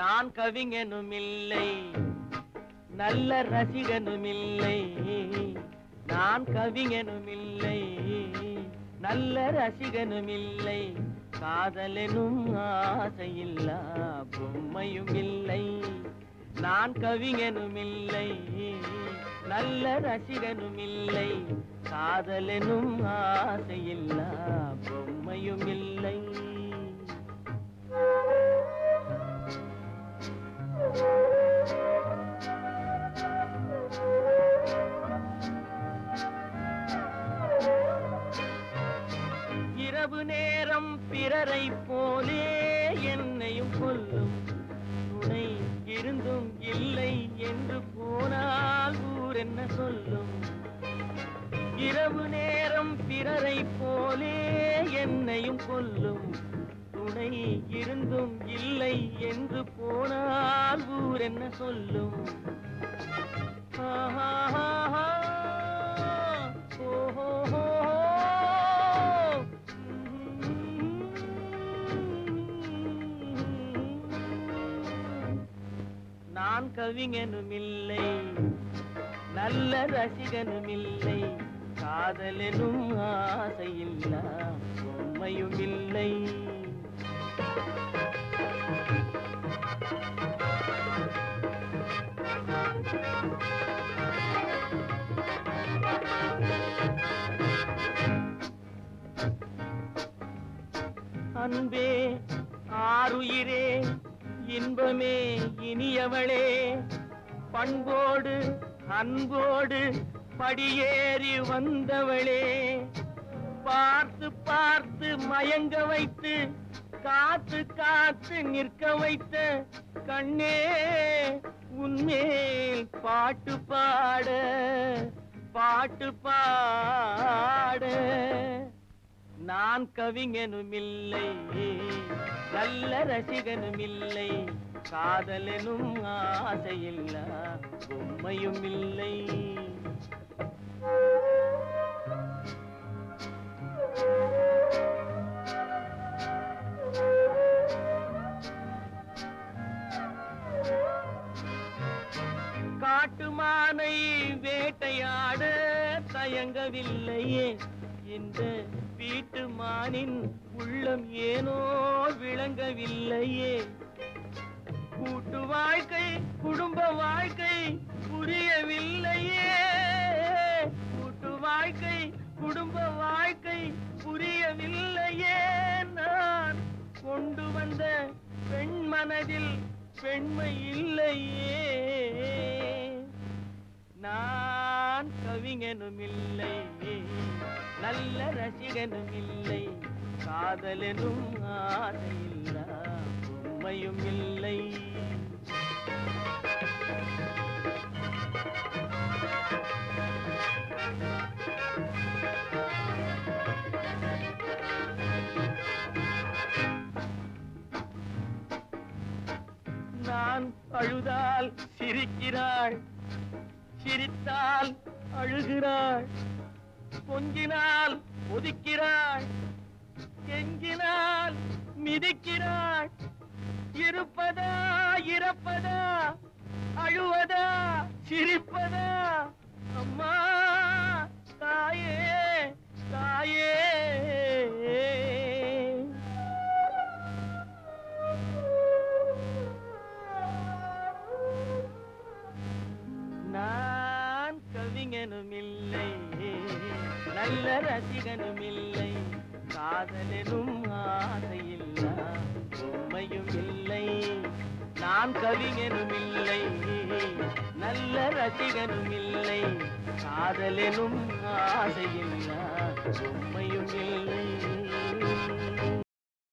நான் கவிஞனும் இல்லை நல்ல ரசிகனும் இல்லை நான் கவிஞனும் இல்லை நல்ல ரசிகனும் இல்லை காதலெனும் ஆசையில்லா பொம்மையும் இல்லை நான் கவிஞனும் இல்லை நல்ல ரசிகனும் இல்லை காதலெனும் ஆசையில்லா பொம்மை பிறரை போலே என்னையும் கொல்லும். துணை இருந்தும் இல்லை என்று போனால் ஊர் என்ன சொல்லும்? இரவு நேரம் பிறரை போலே என்னையும் கொல்லும். துணை இருந்தும் இல்லை என்று போனால் ஊர் என்ன சொல்லும்? ஆஹா நான் கவிஞனும் இல்லை நல்ல ரசிகனும் இல்லை காதலெனும் ஆசையில்லா உண்மையும் இல்லை அன்பே ஆறுயிரே இன்பமே இனியவளே பண்போடு அன்போடு படியேறி வந்தவளே பார்த்து பார்த்து மயங்க வைத்து காத்து காத்து நிற்க வைத்த கண்ணே உன்மேல் பாட்டு பாட பாட்டு பாட. நான் கவிஞனும் இல்லை நல்ல ரசிகனும் இல்லை காதலனும் ஆசையில்லா பொம்மையும் இல்லை காட்டுமானை வேட்டையாட தயங்கவில்லையே. இந்த வீட்டு மானின் உள்ளம் ஏனோ விளங்கவில்லையே. கூட்டு வாழ்க்கை குடும்ப வாழ்க்கை புரியவில்லையே. கூட்டு வாழ்க்கை குடும்ப வாழ்க்கை புரியவில்லையே. நான் கொண்டு வந்த பெண் மனதில் பெண்மை இல்லையே. நான் கவிஞனும் இல்லை நல்ல ரசிகனும் இல்லை காதலனும் ஆசையில்லா. உண்மையும் இல்லை. நான் அழுதால் சிரிக்கிறாள். சிரித்தால் அழுகிறாள். பொங்கினால் ஒதுக்கிறாள் கெஞ்சினால் மிதிக்கிறாள். இருப்பதா இறப்பதா அழுவதா சிரிப்பதா? அம்மா தாயே தாயே. நான் கவிஞனும் இல்லை நல்ல ரசிகனும் இல்லை காதலனும் நான் கவிஞனும் இல்லை நல்ல ரசிகனும் இல்லை காதலெனும் ஆசையில்லா. உண்மையும் இல்லை